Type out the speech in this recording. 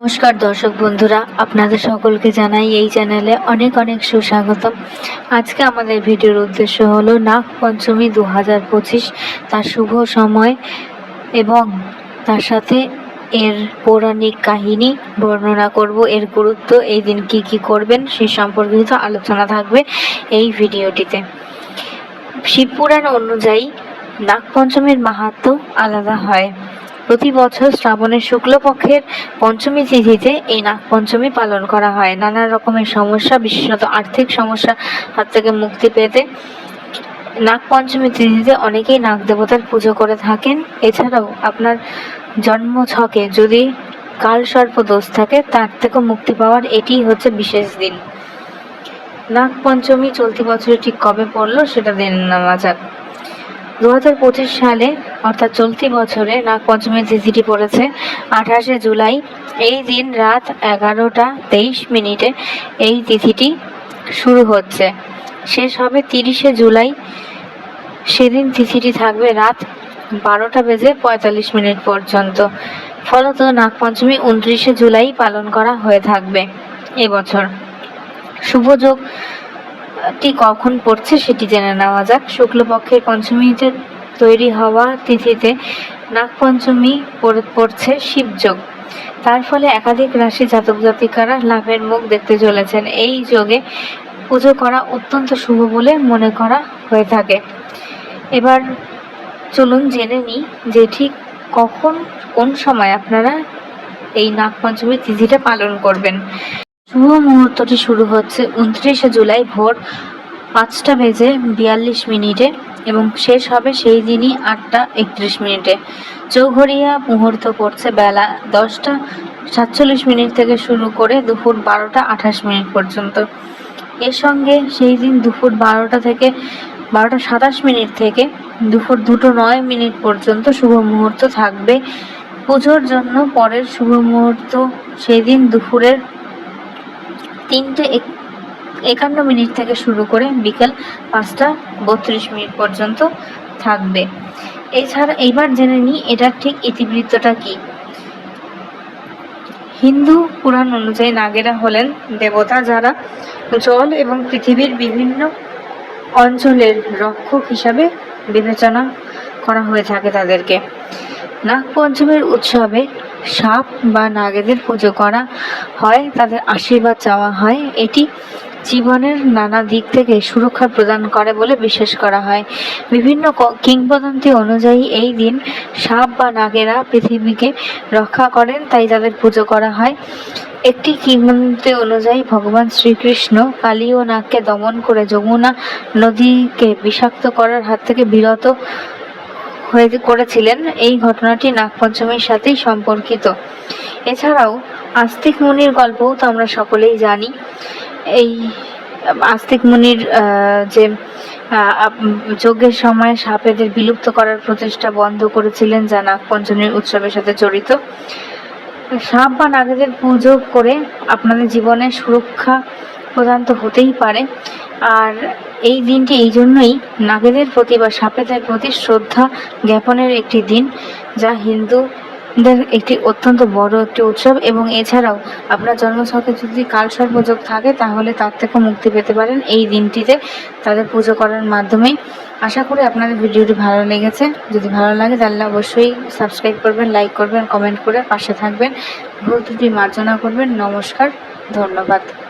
নমস্কার দর্শক বন্ধুরা, আপনাদের সকলকে জানাই এই চ্যানেলে অনেক অনেক সুস্বাগতম। আজকে আমাদের ভিডিওর উদ্দেশ্য হলো নাগ পঞ্চমী দু হাজার পঁচিশ, তার শুভ সময় এবং তার সাথে এর পৌরাণিক কাহিনী বর্ণনা করব। এর গুরুত্ব এই দিন কি কি করবেন সে সম্পর্কিত আলোচনা থাকবে এই ভিডিওটিতে। শিবপুরাণ অনুযায়ী নাগপঞ্চমীর মাহাত্ম আলাদা হয়। প্রতি বছর শ্রাবণের শুক্লপক্ষের পঞ্চমী তিথিতে এই নাগপঞ্চমী পালন করা হয়। নানা রকমের সমস্যা, বিশেষত আর্থিক সমস্যা, হাত থেকে মুক্তি পেতে নাগপঞ্চমী তিথিতে অনেকেই নাগ দেবতার পুজো করে থাকেন। এছাড়াও আপনার জন্ম ছকে যদি কাল সর্প দোষ থাকে, তার থেকে মুক্তি পাওয়ার এটিই হচ্ছে বিশেষ দিন। নাগ পঞ্চমী চলতি বছরে ঠিক কবে পড়ল সেটা জেনে নেওয়া যাক। দু হাজার পঁচিশ সালে, অর্থাৎ চলতি বছরে নাগপঞ্চমীর তিথিটি পড়েছে, আঠাশে জুলাই, এই দিন রাত এগারোটা তেইশ মিনিটে এই তিথিটি শুরু হচ্ছে। শেষ হবে তিরিশে জুলাই, সেদিন তিথিটি থাকবে রাত বারোটা বেজে পঁয়তাল্লিশ মিনিট পর্যন্ত। ফলত নাগপঞ্চমী উনত্রিশে জুলাই পালন করা হয়ে থাকবে এবছর শুভযোগ টি কখন পড়ছে সেটি জেনে নেওয়া যাক। শুক্লপক্ষের পঞ্চমীতে তৈরি হওয়া তিথিতে নাগপঞ্চমী পড়ে- পড়ছে শিবযোগ। তার ফলে একাধিক রাশি জাতক জাতিকারা লাভের মুখ দেখতে চলেছেন। এই যোগে পুজো করা অত্যন্ত শুভ বলে মনে করা হয়ে থাকে। এবার চলুন জেনে নিই যে ঠিক কখন, কোন সময় আপনারা এই নাগপঞ্চমী তিথিটা পালন করবেন। শুভ মুহূর্তটি শুরু হচ্ছে উনত্রিশে জুলাই ভোর পাঁচটা বেজে বিয়াল্লিশ মিনিটে এবং শেষ হবে সেই দিনই আটটা একত্রিশ মিনিটে। চৌঘরিয়া মুহূর্ত পড়ছে বেলা দশটা সাতচল্লিশ মিনিট থেকে শুরু করে দুপুর বারোটা আঠাশ মিনিট পর্যন্ত। এর সঙ্গে সেই দিন দুপুর বারোটা থেকে বারোটা সাতাশ মিনিট থেকে দুপুর দুটো নয় মিনিট পর্যন্ত শুভ মুহূর্ত থাকবে। পুজোর জন্য পরের শুভ মুহূর্ত সেই দিন দুপুরের তিনটে একান্ন মিনিট থেকে শুরু করে বিকেল পাঁচটা বত্রিশ মিনিট পর্যন্ত থাকবে। এছাড়া এইবার জেনে নিই এটার ঠিক ইতিবৃত্তটা কি। হিন্দু পুরাণ অনুযায়ী নাগেরা হলেন দেবতা যারা জল এবং পৃথিবীর বিভিন্ন অঞ্চলের রক্ষক হিসাবে বিবেচনা করা হয়ে থাকে তাদেরকে। নাগপঞ্চমীর উৎসবে সাপ বা নাগেদের পুজো করা হয়, তাদের আশীর্বাদ চাওয়া হয়। এটি জীবনের নানা দিক থেকে সুরক্ষা প্রদান করে বলে বিশ্বাস করা হয়। বিভিন্ন কিংবদন্তি অনুযায়ী এই দিন সাপ বা নাগেরা পৃথিবীকে রক্ষা করেন, তাই তাদের পুজো করা হয়। একটি কিংবদন্তি অনুযায়ী ভগবান শ্রীকৃষ্ণ কালী ও নাগকে দমন করে যমুনা নদীকে বিষাক্ত করার হাত থেকে বিরত করেছিলেন এই ঘটনাটি নাগপঞ্চমীর সাথেই সম্পর্কিত। এছাড়াও আস্তিক মুনির গল্পও তো আমরা সকলেই জানি। এই আস্তিক মুনির যে যজ্ঞের সময় সাপেদের বিলুপ্ত করার প্রচেষ্টা বন্ধ করেছিলেন যা নাগপঞ্চমীর উৎসবের সাথে জড়িত। সাপ বা নাগেদের পুজো করে আপনাদের জীবনে সুরক্ষা প্রদান তো হতেই পারে। আর এই দিনটি এই জন্যই নাগেদের প্রতি বা সাপেদের প্রতি শ্রদ্ধা জ্ঞাপনের একটি দিন, যা হিন্দুদের একটি অত্যন্ত বড় একটি উৎসব। এবং এছাড়াও আপনার জন্মছকে যদি কালসর্পযোগ থাকে, তাহলে তার থেকে মুক্তি পেতে পারেন এই দিনটিতে তাদের পুজো করার মাধ্যমে আশা করি আপনাদের ভিডিওটি ভালো লেগেছে। যদি ভালো লাগে, তাহলে অবশ্যই সাবস্ক্রাইব করবেন, লাইক করবেন, কমেন্ট করে পাশে থাকবেন। ভুল ত্রুটি মার্জনা করবেন। নমস্কার, ধন্যবাদ।